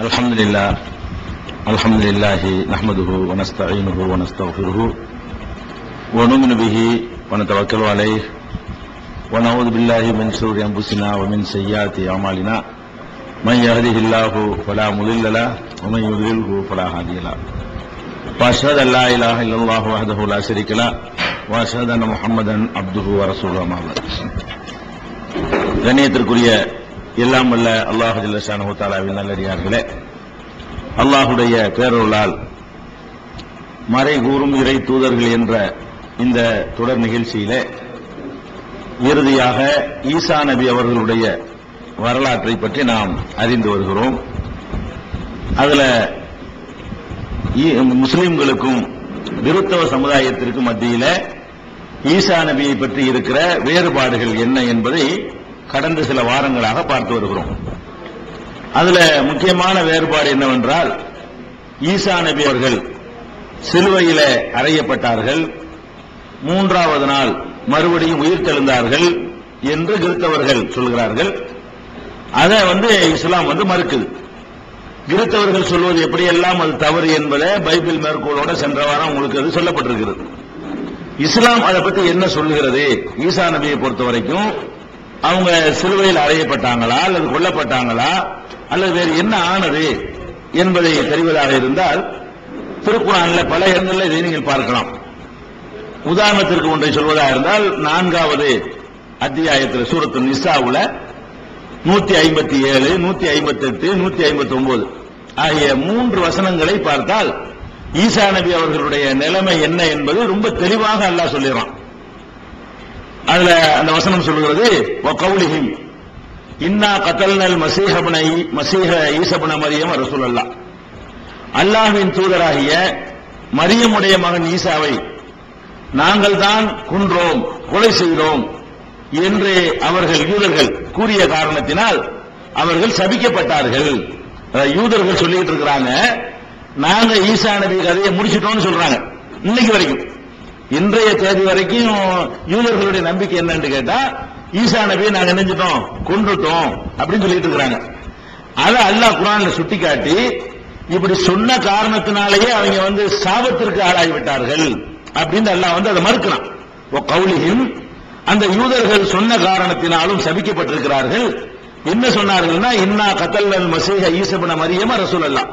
الحمد لله الحمد لله نحمده ونستعينه ونستغفره ونؤمن به ونتوكل عليه ونعوذ بالله من شرور انفسنا ومن سيئات اعمالنا من يهده الله فلا مضل له ومن يضلله فلا هادي له واشهد ان لا اله الا الله وحده لا شريك له واشهد ان محمدا عبده ورسوله اما بعد கண்ணியத்திற்குரிய எல்லாம் வல்ல அல்லாஹு ஜல்லஷானு தாலாவின் நல்லடியார்களே. அல்லாஹுடைய பேரொருளால் மறை கூறும் இறை தூதர்கள் என்ற இந்த தொடர் நிகழ்ச்சியிலே இறுதியாக ஈசா நபி அவர்களுடைய வரலாற்றை பற்றி நாம் அறிந்து வருகிறோம். அதுல முஸ்லிம்களுக்கும் விருத்தவ சமுதாயத்திற்கும் மத்தியில ஈசா நபியை பற்றி இருக்கிற வேறுபாடுகள் என்ன என்பதை கடந்த சில வாரங்களாக பார்த்து வருகிறோம். அதுல முக்கியமான வேறுபாடு என்னவென்றால் ஈசா நபி அவர்கள் சிலுவையில அறையப்பட்டார்கள். மூன்றாவது நாள் மறுபடியும் உயிர் தெழுந்தார்கள் என்று கிறித்தவர்கள் சொல்கிறார்கள். அதை வந்து இஸ்லாம் வந்து மறுக்குது. கிறித்தவர்கள் சொல்வது எப்படியெல்லாம் அது தவறு என்பதை பைபிள் மேற்கோளோட சென்ற வாரம் உங்களுக்கு அது சொல்லப்பட்டிருக்கிறது. இஸ்லாம் அதை பத்தி என்ன சொல்லுகிறது? ஈசா நபியை பொறுத்த வரைக்கும் அவங்க சிலுவையில் அறையப்பட்டாங்களா அல்லது கொல்லப்பட்டாங்களா அல்லது வேறு என்ன ஆனது என்பதை தெரிவதாக இருந்தால் திருக்குறான்ல பல இடங்களில் இதை நீங்கள் பார்க்கலாம். உதாரணத்திற்கு ஒன்றை சொல்வதாக இருந்தால் நான்காவது அத்தியாயத்தில் சூரத்து நிசாவுல நூத்தி ஐம்பத்தி ஏழு நூத்தி ஐம்பத்தி எட்டு நூத்தி ஐம்பத்தி ஒன்பது ஆகிய மூன்று வசனங்களை பார்த்தால் ஈசா நபி அவர்களுடைய நிலைமை என்ன என்பது ரொம்ப தெளிவாக அல்லாஹ் சொல்லிடுறான். அதுல அந்த வசனம் சொல்லுகிறது கவுளிகி இன்னா கத்தல்னல் மசீஹபனை மசீஹ ஈசபன மரியம் ரசூலல்லா. அல்லாஹின் தூதராகிய மரியமுடைய மகன் ஈசாவை நாங்கள் தான் குன்றோம் கொலை செய்கிறோம் என்று அவர்கள் யூதர்கள் கூறிய காரணத்தினால் அவர்கள் சபிக்கப்பட்டார்கள். யூதர்கள் சொல்லிட்டு இருக்கிறாங்க நாங்க ஈசா நபி கதையை முடிச்சிட்டோம்னு சொல்றாங்க இன்னைக்கு வரைக்கும். இன்றைய தேதி வரைக்கும் யூதர்களுடைய நம்பிக்கை என்னன்னு கேட்டா ஈசா நபியை நாங்க நினைஞ்சிட்டோம் கொண்டுட்டோம் அப்படின்னு சொல்லிட்டு இருக்கிறாங்க. அதை அல்லாஹ் குரான்ல சுட்டிக்காட்டி இப்படி சொன்ன காரணத்தினாலேயே அவங்க வந்து சாபத்திற்கு ஆளாகி விட்டார்கள் அப்படின்னு அல்லாஹ் வந்து அதை மறுக்கிறான். ஓ அந்த யூதர்கள் சொன்ன காரணத்தினாலும் சபிக்கப்பட்டிருக்கிறார்கள். என்ன சொன்னார்கள்னா இன்னா கத்தல்லல் மசீக ஈசபன மரியம ரசூலல்லா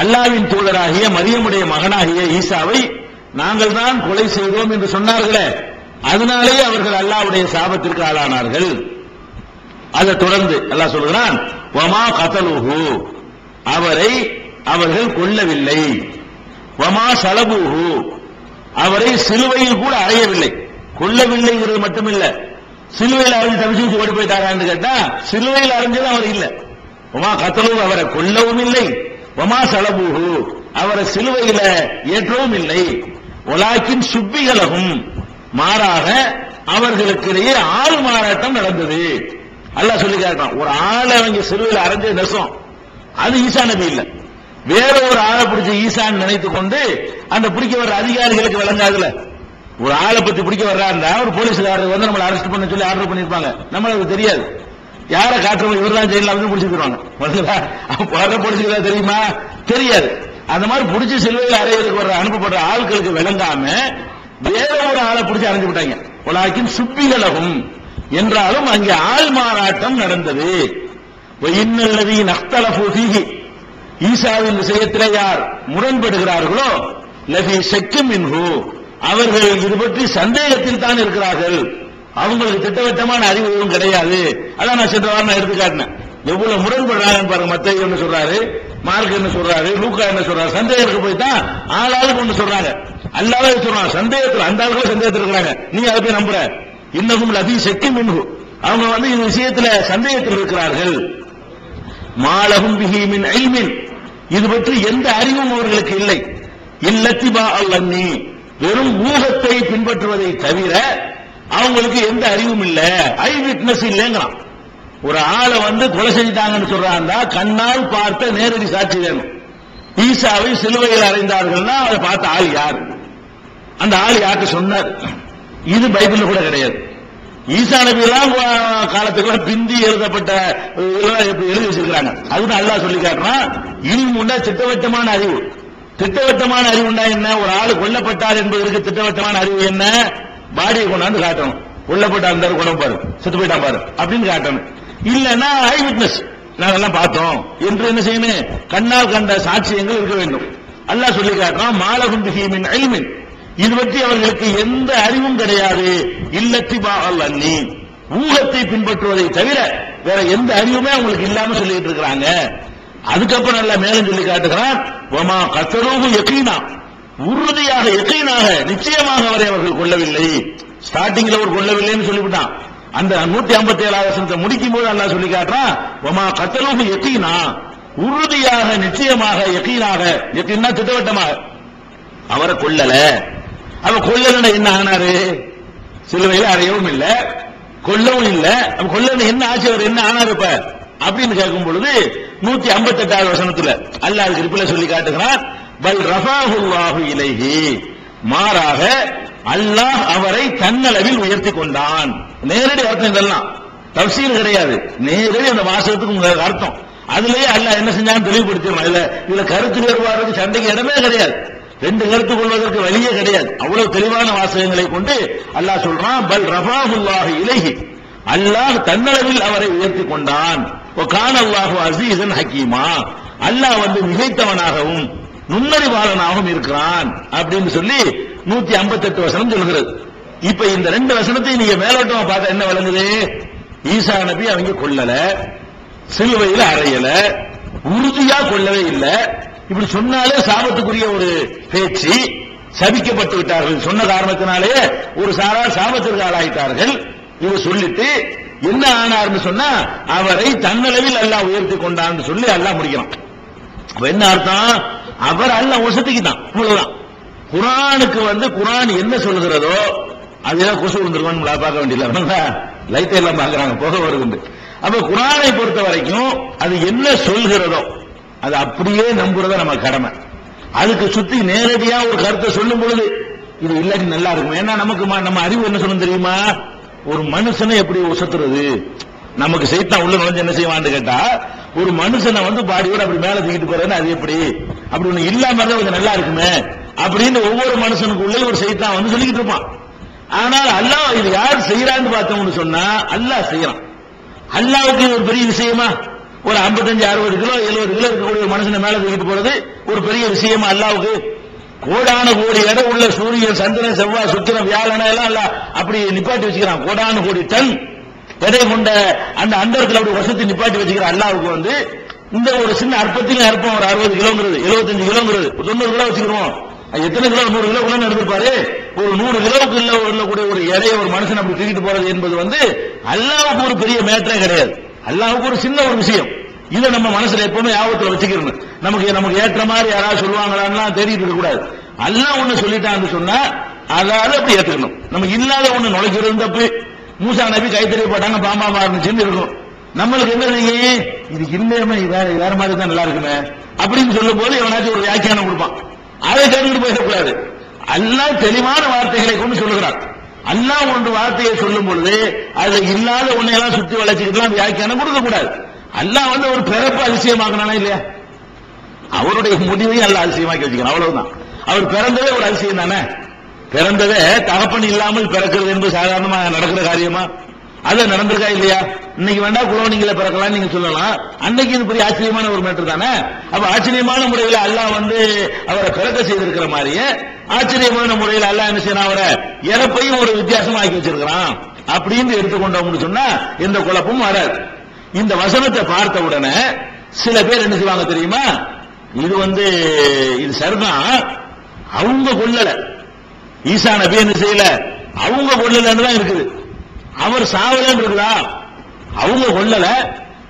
அல்லாவின் தூதராகிய மரியமுடைய மகனாகிய ஈசாவை நாங்கள் தான் கொலை செய்தோம் என்று சொன்னார்களே. அதனாலேயே அவர்கள் அல்லாவுடைய சாபத்திற்கு ஆளானார்கள். அதை தொடர்ந்து அல்லாஹ் சொல்கிறான் வமா கதலுஹு. அவரை அவர்கள் கொல்லவில்லை. வமா சலபுஹு. அவரை சிலுவையில் கூட அறையவில்லை. கொல்லவில்லைங்கிறது மட்டுமில்ல. சிலுவையில் அறிஞ்சு தவிச்சு வச்சு ஓடி போயிட்டாரான்னு கேட்டா சிலுவையில் அறிஞ்சதும் அவர் இல்ல. உமா கத்தலு அவரை கொல்லவும் இல்லை. உமா சலபுஹு. அவரை சிலுவையில ஏற்றவும் இல்லை. ஒலாக்கின் சுப்பிகளகும் மாறாக அவர்களுக்கிடையே ஆள் மாறாட்டம் நடந்தது. அல்லாஹ் சொல்லி கேட்டான் ஒரு ஆளை அவங்க சிறுவில் அரைஞ்ச நெசம். அது ஈசா நபி இல்ல. வேற ஒரு ஆளை பிடிச்ச ஈசான்னு நினைத்து கொண்டு அந்த பிடிக்க வர்ற அதிகாரிகளுக்கு விளங்காதுல. ஒரு ஆளை பத்தி பிடிக்க வர்றாருந்தா ஒரு போலீஸ்காரர் வந்து நம்மளை அரெஸ்ட் பண்ண சொல்லி ஆர்டர் பண்ணிருப்பாங்க. நம்மளுக்கு தெரியாது. யாரை காட்டுறவங்க இவர் தான் ஜெயில வந்து பிடிச்சிருவாங்க வர்ற தெரியுமா? தெரியாது. அந்த மாதிரி பிடிச்சி சிலுவையில் அறையிறதுக்கு வர்ற அனுப்பப்படுற ஆட்களுக்கு விளங்காம வேற ஒரு ஆளை பிடிச்சி அரைஞ்சு விட்டாங்க. உலாக்கின் சுப்பிகளகும் என்றாலும் அங்கே ஆள் மாறாட்டம் நடந்தது. இன்னல்லதி நக்தலஃபு ஃபீஹி. ஈசாவின் விஷயத்தில் யார் முரண்படுகிறார்களோ லஃபி செக்கும் மின்ஹு. அவர்கள் இது பற்றி சந்தேகத்தில் தான் இருக்கிறார்கள். அவங்களுக்கு திட்டவட்டமான அறிவு எதுவும் கிடையாது. அதான் நான் சென்ற வாரம் நான் எடுத்துக்காட்டினேன். எவ்வளவு முரண்படுறாங்கன்னு பாருங்க மத்த சொல்றாரு. மார்க் என்ன சொல்றாரு லூக்கா என்ன சொல்றாரு சந்தேகத்துக்கு போய் தான் ஆளாளுக்கு ஒண்ணு சொல்றாங்க. அல்லாவே சொல்றாங்க சந்தேகத்துல அந்த ஆளுகளும் சந்தேகத்தில் இருக்கிறாங்க. நீ அதை போய் நம்புற. இன்னமும் லதி செக்கும் மின்ஹு. அவங்க வந்து இந்த விஷயத்துல சந்தேகத்தில் இருக்கிறார்கள். மாலகும் பிஹி ஐமின் இது பற்றி எந்த அறிவும் அவர்களுக்கு இல்லை. இல்லத்திபா அல்லி வெறும் ஊகத்தை பின்பற்றுவதை தவிர அவங்களுக்கு எந்த அறிவும் இல்லை. ஐ விட்னஸ் இல்லைங்கிறான். ஒரு ஆளை வந்து கொலை செஞ்சிட்டாங்கன்னு சொல்றாங்க கண்ணால் பார்த்த நேரடி சாட்சி வேணும். ஈசாவை சிலுவையில் அறைந்தார்கள்னா அதை பார்த்த ஆள் யார்? அந்த ஆள் யார்கிட்ட சொன்னார். இது பைபிள் கூட கிடையாது. ஈசா நபிலாம் காலத்துக்குள்ள பிந்தி எழுதப்பட்ட எப்படி எழுதி வச்சிருக்கிறாங்க. அதுதான் நல்லா சொல்லி காட்டுறான் உண்டா திட்டவட்டமான அறிவு. திட்டவட்டமான அறிவுண்டா என்ன? ஒரு ஆள் கொல்லப்பட்டார் என்பதற்கு திட்டவட்டமான அறிவு என்ன? பாடியை கொண்டாந்து காட்டணும். கொல்லப்பட்ட அந்த குணம் பாரு செத்து போயிட்டா பாரு அப்படின்னு காட்டணும். இல்லன்னா ஐ விட்னஸ் நாங்கெல்லாம் பார்த்தோம். என்று என்ன செய்யணும் கண்ணால் கண்ட சாட்சியங்கள் இருக்க வேண்டும். அல்லாஹ் சொல்லி காட்டுறான் மாலகும் பிஹீமின் ஐமின் இது பற்றி அவர்களுக்கு எந்த அறிவும் கிடையாது. இல்லத்தி பாகல் அன்னி. ஊகத்தை பின்பற்றுவதை தவிர வேற எந்த அறிவுமே அவங்களுக்கு இல்லாம சொல்லிட்டு இருக்கிறாங்க. அதுக்கப்புறம் நல்லா மேலும் சொல்லி காட்டுகிறான் ஒமா கத்தரூபு யக்கீனா உறுதியாக எக்கீனாக நிச்சயமாக அவரை அவர்கள் கொள்ளவில்லை ஸ்டார்டிங்ல ஒரு கொள்ளவில்லைன்னு சொல்லிவிட்டான். அந்த நூத்தி ஐம்பத்தி ஏழாவது வசனத்தை முடிக்கும் போது அல்லாஹ் சொல்லி காட்டுறான் ஒமா கத்தலும் எத்தீனா உறுதியாக நிச்சயமாக யக்கீனாக யக்கீனா திட்டவட்டமாக அவரை கொல்லல. அவ கொல்லல என்ன ஆனாரு? சிலுவையில் அறையவும் இல்ல கொல்லவும் இல்ல. அவ கொல்லல என்ன ஆச்சு? அவர் என்ன ஆனாரு இப்ப? அப்படின்னு கேட்கும் பொழுது நூத்தி ஐம்பத்தி எட்டாவது வசனத்துல அல்லாஹ் அதுக்கு ரிப்பில சொல்லி காட்டுகிறான் பல் ரஃபாஹுல்லாஹு இலைஹி. மாறாக அல்லாஹ் அவரை தன்னளவில் உயர்த்தி கொண்டான். நேரடி அர்த்தம் இதெல்லாம். தப்சீல் கிடையாது. நேரடி அந்த வாசகத்துக்கு உங்களுக்கு அர்த்தம். அதுலயே அல்லாஹ் என்ன செஞ்சாலும் தெளிவுபடுத்திடணும் இதுல இதுல கருத்து வேறுபாடுக்கு சண்டைக்கு இடமே கிடையாது. ரெண்டு கருத்து கொள்வதற்கு வழியே கிடையாது. அவ்வளவு தெளிவான வாசகங்களை கொண்டு அல்லாஹ் சொல்றான் பல் ரஃபாஹுல்லாஹு இலகி அல்லாஹ் தன்னளவில் அவரை உயர்த்தி கொண்டான். கான் அல்லாஹு அசீசன் ஹக்கீமா. அல்லாஹ் வந்து மிகைத்தவனாகவும் நுண்ணறிவாளனாகவும் இருக்கிறான் அப்படின்னு சொல்லி நூத்தி ஐம்பத்தி எட்டு வசனம் சொல்கிறது. இப்ப இந்த ரெண்டு வசனத்தை நீங்க மேலோட்டமா பார்த்தா என்ன விளங்குது ஈசா நபி அவங்க கொல்லல சிலுவையில் அறையல உறுதியா கொல்லவே இல்ல. இப்படி சொன்னாலே சாபத்துக்குரிய ஒரு பேச்சு. சபிக்கப்பட்டு விட்டார்கள். சொன்ன காரணத்தினாலே ஒரு சாரார் சாபத்திற்கு ஆளாயிட்டார்கள் இவர் சொல்லிட்டு என்ன ஆனார்னு சொன்னா அவரை தன்னளவில் அல்லாஹ் உயர்த்தி கொண்டான்னு சொல்லி அல்லாஹ் முடிக்கிறான். அப்ப என்ன அர்த்தம்? அவர் அல்லாஹ் வசதிக்கு தான் இவ்வளவுதான். குரானுக்கு வந்து குரான் என்ன சொல்லுகிறதோ அதுதான் கொசு விழுந்துருக்கோம் பார்க்க வேண்டியதில்ல லைட் எல்லாம் பாக்குறாங்க புகை வருது அப்ப குரானை பொறுத்த வரைக்கும் அது என்ன சொல்கிறதோ அது அப்படியே நம்புறத நம்ம கடமை. அதுக்கு சுத்தி நேரடியா ஒரு கருத்தை சொல்லும் பொழுது இது இல்லாட்டி நல்லா இருக்கும். ஏன்னா நமக்கு நம்ம அறிவு என்ன சொல்லணும் தெரியுமா? ஒரு மனுஷனை எப்படி உசத்துறது? நமக்கு சைத்தான் உள்ள நுழைஞ்சு என்ன செய்வான்னு கேட்டா ஒரு மனுஷனை வந்து பாடியோட அப்படி மேல தூக்கிட்டு போறேன்னு அது எப்படி? அப்படி ஒண்ணு இல்லாம இருந்தா கொஞ்சம் நல்லா இருக்குமே. அப்படின்னு ஒவ்வொரு மனுஷனுக்குள்ளே ஒரு சைத்தான் வந்து சொல்லிக்கிட்டு இருப்பான். ஆனால் அல்லாஹ் இது யார் செய்யறான்னு பார்த்தோம்னு சொன்னா அல்லாஹ் செய்யறான். அல்லாவுக்கு ஒரு பெரிய விஷயமா? ஒரு 55 அறுபது கிலோ எழுபது கிலோ இருக்கக்கூடிய ஒரு மனுஷனை மேல தூக்கிட்டு போறது ஒரு பெரிய விஷயமா அல்லாவுக்கு? கோடான கோடி எடை உள்ள சூரியன் சந்திரன் செவ்வாய் சுக்கிரன் வியாழன எல்லாம் அல்ல அப்படி நிப்பாட்டி வச்சுக்கிறான். கோடான கோடி டன். எடை கொண்ட அந்த அண்டரத்தில் அப்படி வசத்தை நிப்பாட்டி வச்சுக்கிற அல்லாவுக்கு வந்து இந்த ஒரு சின்ன அற்பத்திலும் அற்பம் ஒரு அறுபது கிலோங்கிறது 75 கிலோங்கிறது தொண்ணூறு கிலோ வச்சுக்கிறோம் எத்தனை கிலோ? நூறு கிலோ கூட நடந்திருப்பாரு ஒரு நூறு கிலோவுக்கு இல்ல உள்ளக்கூடிய ஒரு எடையை ஒரு மனுஷன் அப்படி தூக்கிட்டு போறது என்பது வந்து அல்லாவுக்கு ஒரு பெரிய மேட்டரே கிடையாது. அல்லாவுக்கு ஒரு சின்ன ஒரு விஷயம். இதை நம்ம மனசுல எப்பவுமே ஞாபகத்துல வச்சுக்கிறோம் நமக்கு நமக்கு ஏற்ற மாதிரி யாராவது சொல்லுவாங்களான்னு தேடிட்டு இருக்க கூடாது. அல்லாஹ் ஒண்ணு சொல்லிட்டான்னு சொன்னா அதாவது அப்படி ஏத்துக்கணும். நம்ம இல்லாத ஒண்ணு நுழைக்கிறது தப்பு. மூசா நபி கைத்தறி போட்டாங்க பாம்பா மாறுச்சுன்னு இருக்கும் நம்மளுக்கு என்ன செய்யும் இது இல்லையமே வேற வேற மாதிரி தான் நல்லா இருக்குமே. அப்படின்னு சொல்லும் போது எவனாச்சும் ஒரு வியாக்கியானம் கொடுப்பான். அதை கேட்டுட்டு போயிடக்கூடாது. அல்லாஹ் தெளிவான வார்த்தைகளை கொண்டு சொல்லுகிறார் அல்லாஹ் ஒன்று வார்த்தையை சொல்லும் பொழுது அது இல்லாத உன்னையெல்லாம் சுத்தி வளைச்சுக்கிட்டுலாம் வியாக்கியானம் கொடுக்க கூடாது அல்லாஹ் வந்து ஒரு பிறப்பு அதிசயமாக்கணும் இல்லையா? அவருடைய முடிவையும் அல்ல அதிசயமாக்கி வச்சுக்கணும் அவ்வளவுதான். அவர் பிறந்ததே ஒரு அதிசயம் தானே? பிறந்ததே தகப்பன் இல்லாமல் பிறக்கிறது என்பது சாதாரணமா நடக்கிற காரியமா? அது நடந்திருக்கா இல்லையா? இன்னைக்கு வேண்டாம் குலோனிங்களை பிறக்கலாம் நீங்க சொல்லலாம். அன்னைக்கு இது பெரிய ஆச்சரியமான ஒரு மேட்டர் தானே? அப்ப ஆச்சரியமான முறையில் அல்லாஹ் வந்து அவரை பிறக்க செய்திருக்கிற மாதிரியே ஆச்சரியமான முறையில் அல்லாஹ் என்ன செய்யணும் அவரை? இறப்பையும் ஒரு வித்தியாசமா ஆக்கி வச்சிருக்கிறான். அப்படின்னு எடுத்துக்கொண்டோம்னு சொன்னா எந்த குழப்பமும் வராது. இந்த வசனத்தை பார்த்த உடனே சில பேர் என்ன செய்வாங்க தெரியுமா? இது வந்து இது சரிதான். அவங்க கொல்லல. ஈசா நபி என்ன செய்யல? அவங்க கொல்லலன்னு தான் இருக்குது. அவர் சாவலன்னு இருக்குதா அவங்க கொல்லல.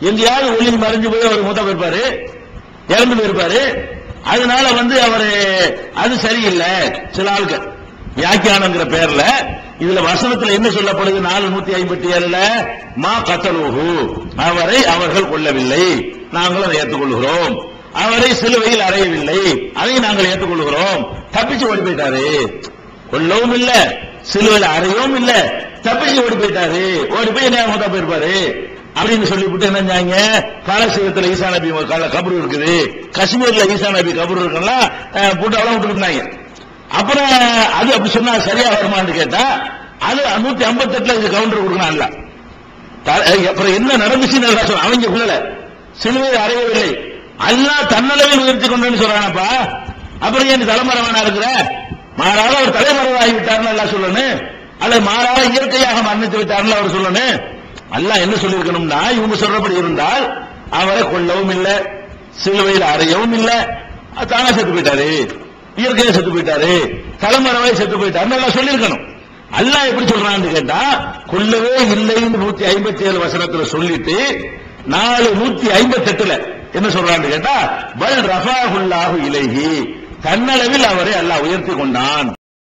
எங்கேயாவது ஒளிஞ்சு மறைஞ்சு போய் அவர் மூத்த போயிருப்பாரு இறந்து போயிருப்பாரு அதனால வந்து அவரு அது சரியில்லை சில ஆளுக்கு வியாக்கியானங்கிற பேர்ல இதுல வசனத்துல என்ன சொல்லப்படுது? நாலு நூத்தி ஐம்பத்தி ஏழுல மா கத்தலோகு அவரை அவர்கள் கொல்லவில்லை. நாங்கள் அதை ஏற்றுக்கொள்கிறோம். அவரை சிலுவையில் அறையவில்லை. அதை நாங்கள் ஏற்றுக்கொள்கிறோம். தப்பிச்சு ஓடி போயிட்டாரு. கொல்லவும் இல்ல சிலுவையில் அறையவும் இல்ல தப்பிச்சு ஓடி போயிட்டாரு. ஓடி போய் என்ன மூத்தா போயிருப்பாரு? அப்படின்னு சொல்லிவிட்டு என்ன செஞ்சாங்க பாலசீகத்துல ஈசா நபி கபர் இருக்குது. காஷ்மீர்ல ஈசா நபி கபரு இருக்கலாம் போட்டோலாம் விட்டுருந்தாங்க அப்புறம் அது அப்படி சொன்னா சரியா வருமானு கேட்டா அது நூத்தி ஐம்பத்தி எட்டுல இது கவுண்டர் கொடுக்கணும் அப்புறம் என்ன நடந்துச்சுன்னு அல்லாஹ் அவங்க சொல்லல. சிலுவையை அறையவில்லை அல்லா தன்னளவில் உயர்த்தி கொண்டு சொல்றானப்பா. அப்புறம் ஏன் தலைமறைவனா இருக்கிற? மாறாத அவர் தலைமறைவாகி விட்டார்னு எல்லாம் சொல்லணும். அல்லது மாறாக இயற்கையாக மரணித்து விட்டார்கள் அவர் சொல்லணும் அல்லாஹ் என்ன சொல்லியிருக்கணும்னா இவங்க சொல்றபடி இருந்தால் அவரை கொல்லவும் இல்லை சிலுவையில் அறையவும் இல்லை தானே செத்து போயிட்டாரு. இயற்கையா செத்து போயிட்டாரு. தலைமறைவாய் செத்து போயிட்டாருன்னு எல்லாம் சொல்லியிருக்கணும். அல்லாஹ் எப்படி சொல்றான்னு கேட்டா கொல்லவே இல்லைன்னு நூத்தி ஐம்பத்தி ஏழு வசனத்துல சொல்லிட்டு நாலு நூத்தி ஐம்பத்தி எட்டுல என்ன சொல்றான்னு கேட்டா பல் ரஃபாஹுல்லாஹு இலகி தன்னளவில் அவரை அல்லாஹ் உயர்த்தி கொண்டான்.